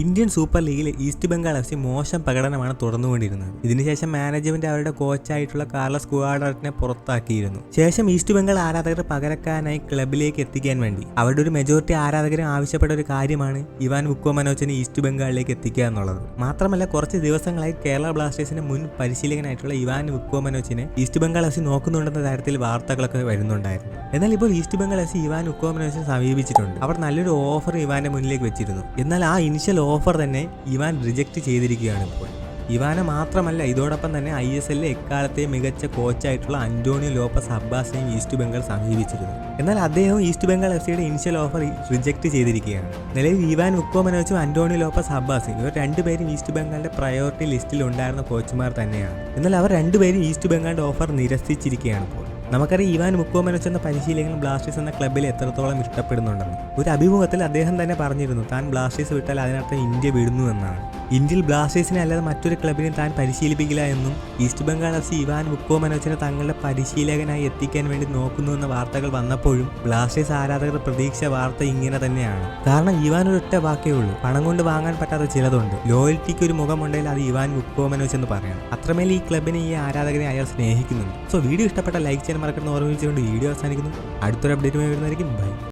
Indian super ലീഗിൽ East Bengal F C മോശം പ്രകടനമാണ് തുടർന്നുകൊണ്ടിരുന്നത് ഇതിനുശേഷം മാനേജ്മെന്റ് അവരുടെ കോച്ചായിട്ടുള്ള കാർലസ് കുവാഡറിനെ പുറത്താക്കിയിരുന്നു. ശേഷം ഈസ്റ്റ് ബംഗാൾ ആരാധകർ പകരക്കാരനായി ക്ലബിലേക്ക് എത്തിക്കാൻ വേണ്ടി. അവരുടെ ഒരു മെജോറിറ്റി ആരാധകരും ആവശ്യപ്പെട്ട ഒരു കാര്യമാണ് ഇവാൻ ബുക്കോ മനോജിനെ ഈസ്റ്റ് ബംഗാളിലേക്ക് എത്തിക്കുക എന്നുള്ളത്. മാത്രമല്ല കുറച്ച് ദിവസങ്ങളായി കേരള ബ്ലാസ്റ്റേഴ്സിന്റെ മുൻ പരിശീലകനായിട്ടുള്ള ഇവാൻ ബുക്കോ മനോജിനെ ഈസ്റ്റ് ബംഗാൾ എഫ് സി നോക്കുന്നുണ്ടെന്ന തരത്തിൽ വാർത്തകളൊക്കെ വരുന്നുണ്ടായിരുന്നു. എന്നാൽ ഇപ്പോൾ East Bengal F C Ivan ബുക്കോ മനോജിനെ സമീപിച്ചിട്ടുണ്ട്. അവർ നല്ലൊരു ഓഫർ ഇവാന്റെ മുന്നിലേക്ക് വെച്ചിരുന്നു. എന്നാൽ ആ ഇനിഷ്യൽ ഓഫർ തന്നെ ഇവാൻ റിജക്റ്റ് ചെയ്തിരിക്കുകയാണ് ഇപ്പോൾ. ഇവാനെ മാത്രമല്ല ഇതോടൊപ്പം തന്നെ ഐ എസ് എല്ലിലെ എക്കാലത്തെയും മികച്ച കോച്ചായിട്ടുള്ള അന്റോണിയോ ലോപ്പസ് അബ്ബാസിനെയും ഈസ്റ്റ് ബംഗാൾ സമീപിച്ചിരുന്നു. എന്നാൽ അദ്ദേഹം ഈസ്റ്റ് ബംഗാൾ എഫ് സിയുടെ ഇനിഷ്യൽ ഓഫർ റിജക്റ്റ് ചെയ്തിരിക്കുകയാണ്. നിലവിൽ ഇവാൻ ഉക്കോമനോച്ചും അന്റോണിയോ ലോപ്പസ് അബ്ബാസും ഇവർ രണ്ടുപേരും ഈസ്റ്റ് ബംഗാളിന്റെ പ്രയോറിറ്റി ലിസ്റ്റിൽ ഉണ്ടായിരുന്ന കോച്ചുമാർ തന്നെയാണ്. എന്നാൽ അവർ രണ്ടുപേരും ഈസ്റ്റ് ബംഗാളിന്റെ ഓഫർ നിരസിച്ചിരിക്കുകയാണ് ഇപ്പോൾ. നമുക്കറിയാം ഇവാൻ മുക്കോമനോച്ച് എന്ന പരിശീലകൻ ബ്ലാസ്റ്റേഴ്സ് എന്ന ക്ലബ്ബിൽ എത്രത്തോളം ഇഷ്ടപ്പെടുന്നുണ്ടെന്ന്. ഒരു അഭിമുഖത്തിൽ അദ്ദേഹം തന്നെ പറഞ്ഞിരുന്നു താൻ ബ്ലാസ്റ്റേഴ്സ് വിട്ടാൽ അതിനർത്ഥം ഇന്ത്യ വിടുന്നു എന്നാണ്. ഇന്ത്യയിൽ ബ്ലാസ്റ്റേഴ്സിനെ അല്ലാതെ മറ്റൊരു ക്ലബിനെ താൻ പരിശീലിപ്പിക്കില്ല എന്നും East Bengal F C Ivan മുക്കോമനോച്ചിനെ തങ്ങളുടെ പരിശീലകനായി എത്തിക്കാൻ വേണ്ടി നോക്കുന്നു എന്ന വാർത്തകൾ വന്നപ്പോഴും ബ്ലാസ്റ്റേഴ്സ് ആരാധകരുടെ പ്രതീക്ഷ വാർത്ത ഇങ്ങനെ തന്നെയാണ്. കാരണം ഇവാൻ ഒരു ഒറ്റ വാക്കേ ഉള്ളൂ. പണം കൊണ്ട് വാങ്ങാൻ പറ്റാത്ത ചിലതുണ്ട്. ലോയൽറ്റിക്ക് ഒരു മുഖമുണ്ടെങ്കിൽ അത് ഇവാൻ മുക്കോമനോച്ച് എന്ന് പറയണം. അത്രമേൽ ഈ ക്ലബിനെ ഈ ആരാധകനെ അയാൾ സ്നേഹിക്കുന്നുണ്ട്. സോ വീഡിയോ ഇഷ്ടപ്പെട്ട ലൈക്ക് ചെയ്യാൻ മറക്കുന്ന ഓർമ്മിച്ചുകൊണ്ട് വീഡിയോ അവസാനിക്കുന്നു. അടുത്തൊരു അപ്ഡേറ്റുമായി വരുന്നതായിരിക്കും. ബൈ.